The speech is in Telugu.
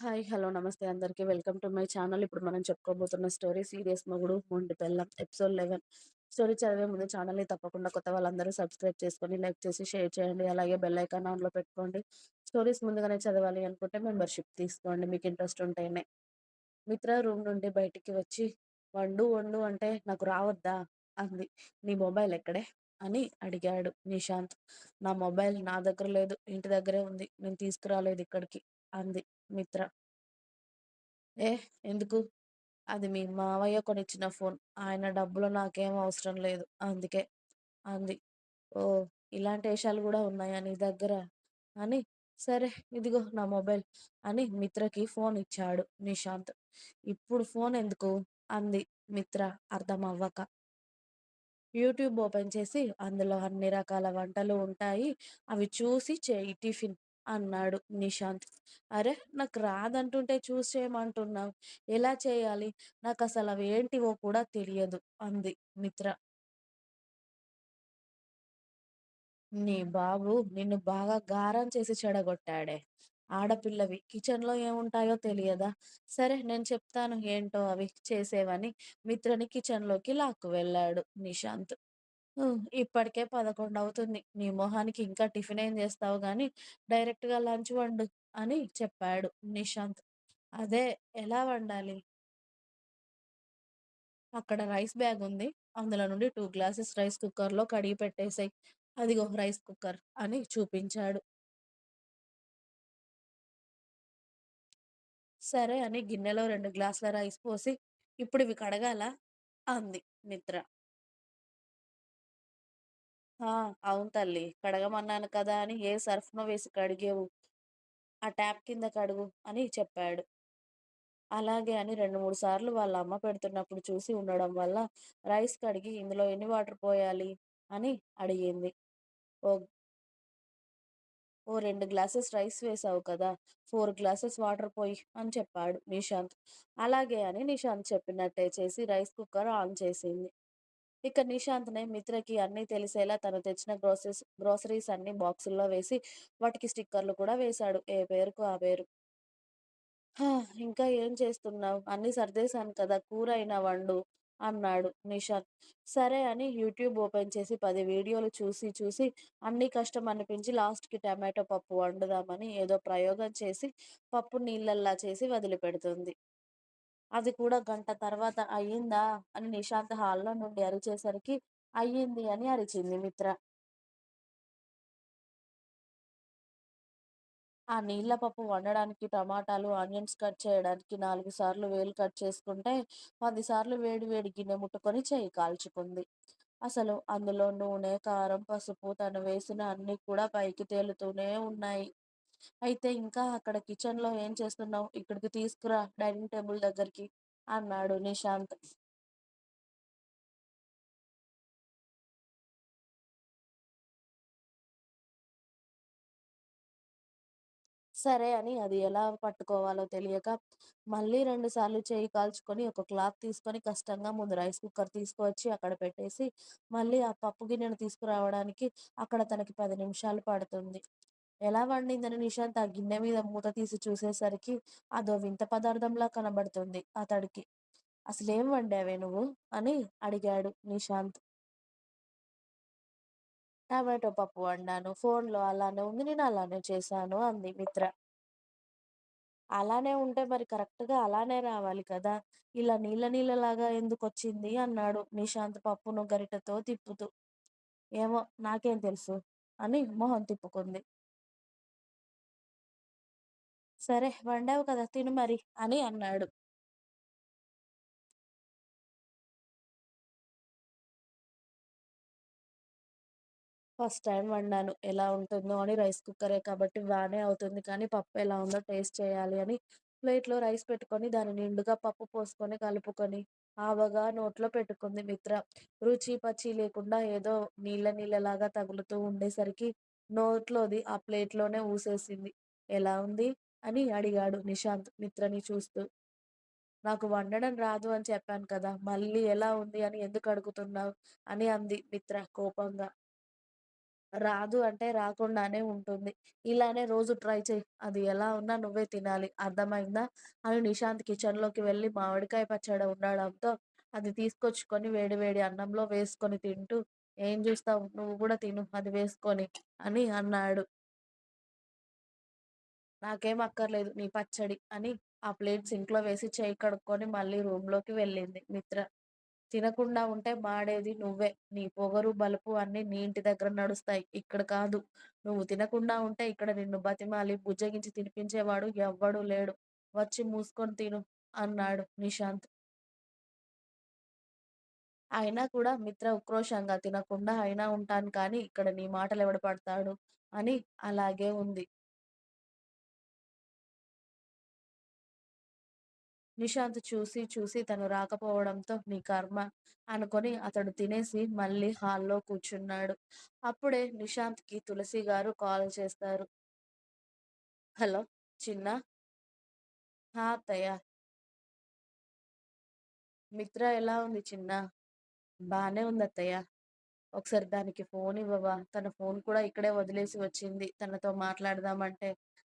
హాయ్. హలో. నమస్తే అందరికీ వెల్కమ్ టు మై ఛానల్. ఇప్పుడు మనం చెప్పుకోబోతున్న స్టోరీ 'సీరియస్ మొగుడు మొండి పెళ్ళం ఎపిసోడ్ 11. స్టోరీ చదివే ముందు ఛానల్‌ని తప్పకుండా కొత్త వాళ్ళందరూ సబ్స్క్రైబ్ చేసుకొని, లైక్ చేసి, షేర్ చేయండి. అలాగే బెల్ ఐకాన్ ఆన్‌లో పెట్టుకోండి. స్టోరీస్ ముందుగానే చదవాలి అనుకుంటే మెంబర్‌షిప్ తీసుకోండి మీకు ఇంట్రెస్ట్ ఉంటేనే. మిత్ర రూమ్ నుండి బయటికి వచ్చి వండు వండు అంటే నాకు రావద్దా? అంది. నీ మొబైల్ ఎక్కడే? అని అడిగాడు నిశాంత్. నా మొబైల్ నా దగ్గర లేదు. ఇంటి దగ్గరే ఉంది. నేను తీసుకురాలేదు ఇక్కడికి అంది మిత్ర. ఏ ఎందుకు? అది మీ మావయ్య కొనిచ్చిన ఫోన్. ఆయన డబ్బులు నాకేం అవసరం లేదు. అందుకే అంది. ఓ ఇలాంటి వేషాలు కూడా ఉన్నాయా నీ దగ్గర? అని సరే ఇదిగో నా మొబైల్ అని మిత్రకి ఫోన్ ఇచ్చాడు నిశాంత్. ఇప్పుడు ఫోన్ ఎందుకు? అంది మిత్ర అర్థమవ్వక. యూట్యూబ్ ఓపెన్ చేసి అందులో అన్ని రకాల వంటలు ఉంటాయి. అవి చూసి చేయి టిఫిన్ అన్నాడు నిశాంత్. అరే నాకు రాదంటుంటే చూసి చేయమంటున్నావు. ఎలా చేయాలి? నాకు అసలు అవి ఏంటివో కూడా తెలియదు అంది మిత్ర. నీ బాబు నిన్ను బాగా గారం చేసి చెడగొట్టాడే. ఆడపిల్లవి కిచెన్‌లో ఏముంటాయో తెలియదా? సరే నేను చెప్తాను ఏంటో అవి చేసేవని మిత్రని కిచెన్‌లోకి లాక్కువెళ్ళాడు నిశాంత్. హ్మ్. ఇప్పటికే 11 అవుతుంది. నీ మొహానికి ఇంకా టిఫిన్ ఏం చేస్తావు గానీ డైరెక్ట్‌గా లంచ్ వండు అని చెప్పాడు నిశాంత్. అదే ఎలా వండాలి? అక్కడ రైస్ బ్యాగ్ ఉంది. అందులో నుండి 2 గ్లాసెస్ రైస్ కుక్కర్‌లో కడిగి పెట్టేసేయ్. అదిగో రైస్ కుక్కర్ అని చూపించాడు. సరే అని గిన్నెలో 2 గ్లాసుల రైస్ పోసి ఇప్పుడివి కడగాలా? అంది మిత్ర. ఆ! అవును తల్లి కడగమన్నాను కదా అని ఏ సర్ఫ్‌నో వేసి కడిగేవు. ఆ ట్యాప్ కింద కడుగు అని చెప్పాడు. అలాగే అని 2, 3 సార్లు వాళ్ళ అమ్మ పెడుతున్నప్పుడు చూసి ఉండడం వల్ల రైస్ కడిగి ఇందులో ఎన్ని వాటర్ పోయాలి? అని అడిగింది. ఓ ఓ 2 గ్లాసెస్ రైస్ వేశావు కదా! 4 గ్లాసెస్ వాటర్ పోయి అని చెప్పాడు నిషాంత్ అలాగే అని నిషాంత్ చెప్పినట్టే చేసి రైస్ కుక్కర్ ఆన్ చేసింది. ఇక నిశాంత్‌నే మిత్రకి అన్నీ తెలిసేలా తను తెచ్చిన గ్రోసెస్ గ్రోసరీస్ అన్ని బాక్సుల్లో వేసి వాటికి స్టిక్కర్లు కూడా వేశాడు. ఏ పేరుకు ఆ పేరు. హా! ఇంకా ఏం చేస్తున్నావు అన్ని సర్దేశాను కదా! కూర అయినా వండు అన్నాడు నిషాంత్ సరే అని యూట్యూబ్ ఓపెన్ చేసి పది వీడియోలు చూసి చూసి అన్ని కష్టం అనిపించి లాస్ట్‌కి టమాటో పప్పు వండుదామని ఏదో ప్రయోగం చేసి పప్పు నీళ్ళల్లా చేసి వదిలిపెడుతుంది. అది కూడా గంట తర్వాత అయ్యిందా? అని నిశాంత్ హాల్‌లో నుండి అరిచేసరికి అయ్యింది అని అరిచింది మిత్ర. ఆ నీళ్ళ పప్పు వండడానికి టమాటాలు, ఆనియన్స్ కట్ చేయడానికి నాలుగు సార్లు వేలు కట్ చేసుకుంటే పది సార్లు వేడి వేడి గిన్నె ముట్టుకొని చెయ్యి కాల్చుకుంది. అసలు అందులో నూనె, కారం, పసుపు తను వేసిన అన్నీ కూడా పైకి తేలుతూనే ఉన్నాయి. అయితే ఇంకా అక్కడ కిచెన్‌లో ఏం చేస్తున్నావు ఇక్కడికి తీసుకురా డైనింగ్ టేబుల్ దగ్గరికి అన్నాడు నిశాంత్. సరే అని అది ఎలా పట్టుకోవాలో తెలియక మళ్ళీ రెండు సార్లు చేయి కాల్చుకొని ఒక క్లాత్ తీసుకొని కష్టంగా ముందు రైస్ కుక్కర్ తీసుకువచ్చి అక్కడ పెట్టేసి మళ్ళీ ఆ పప్పు గిన్నెను తీసుకురావడానికి అక్కడ తనకి పది నిమిషాలు పడుతుంది. ఎలా వండిందని నిశాంత్ ఆ గిన్నె మీద మూత తీసి చూసేసరికి అదో వింత పదార్థంలా కనబడుతుంది అతడికి. అసలేం వండావే నువ్వు? అని అడిగాడు నిశాంత్. టమాటో పప్పు వండాను. ఫోన్‌లో అలానే ఉంది. నేను అలానే చేశాను అంది మిత్ర. అలానే ఉంటే మరి కరెక్ట్‌గా అలానే రావాలి కదా! ఇలా నీళ్ళ నీళ్ళలాగా ఎందుకొచ్చింది? అన్నాడు నిశాంత్ పప్పును గరిటెతో తిప్పుతూ. ఏమో నాకేం తెలుసు అని మొహం తిప్పుకుంది. సరే వండావు కదా! తిను మరి అని అన్నాడు. ఫస్ట్ టైం వండాను. ఎలా ఉంటుందో అని రైస్ కుక్కరే కాబట్టి బాగానే అవుతుంది కానీ పప్పు ఎలా ఉందో టేస్ట్ చేయాలి అని ప్లేట్‌లో రైస్ పెట్టుకొని దాని నిండుగా పప్పు పోసుకొని కలుపుకొని ఆవగా నోట్లో పెట్టుకుంది మిత్ర. రుచి, పచ్చి లేకుండా ఏదో నీళ్ళ నీళ్ళలాగా తగులుతూ ఉండేసరికి నోట్లోది ఆ ప్లేట్‌లోనే ఊసేసింది. ఎలా ఉంది? అని అడిగాడు నిశాంత్ మిత్రని చూస్తూ. నాకు వండడం రాదు అని చెప్పాను కదా! మళ్ళీ ఎలా ఉంది అని ఎందుకు అడుగుతున్నావు అని అంది మిత్ర కోపంగా. రాదు అంటే రాకుండానే ఉంటుంది. ఇలానే రోజు ట్రై చేయి అది ఎలా ఉన్నా నువ్వే తినాలి. అర్థమైందా? అని నిశాంత్ కిచెన్‌లోకి వెళ్ళి మామిడికాయ పచ్చడి ఉండడంతో అది తీసుకొచ్చుకొని వేడి వేడి అన్నంలో వేసుకొని తింటూ, "ఏం చూస్తావు నువ్వు కూడా తిను అది వేసుకొని" అని అన్నాడు. "నాకేం అక్కర్లేదు నీ పచ్చడి" అని ఆ ప్లేట్ సింక్‌లో వేసి చేయి కడుక్కొని మళ్ళీ రూమ్‌లోకి వెళ్ళింది మిత్ర. తినకుండా ఉంటే మాడేది నువ్వే. నీ పొగరు, బలుపు అన్ని నీ ఇంటి దగ్గర నడుస్తాయి. ఇక్కడ కాదు. నువ్వు తినకుండా ఉంటే ఇక్కడ నిన్ను బతిమాలి, బుజ్జగించి తినిపించేవాడు ఎవ్వడు లేడు. వచ్చి మూసుకొని తిను అన్నాడు నిశాంత్. అయినా కూడా మిత్ర ఉక్రోషంగా తినకుండా అయినా ఉంటాను కానీ ఇక్కడ నీ మాటలు ఎవడు పడతాడు అని అలాగే ఉంది. నిశాంత్ చూసి చూసి తను రాకపోవడంతో నీ కర్మ అనుకొని అతడు తినేసి మళ్ళీ హాల్‌లో కూర్చున్నాడు. అప్పుడే నిశాంత్‌కి తులసి గారు కాల్ చేస్తారు. హలో! చిన్నా? హా! అత్తయ్య. మిత్ర ఎలా ఉంది చిన్నా? ఉంది అత్తయ్య ఒకసారి దానికి ఫోన్ ఇవ్వవా? తన ఫోన్ కూడా ఇక్కడే వదిలేసి వచ్చింది. తనతో మాట్లాడదామంటే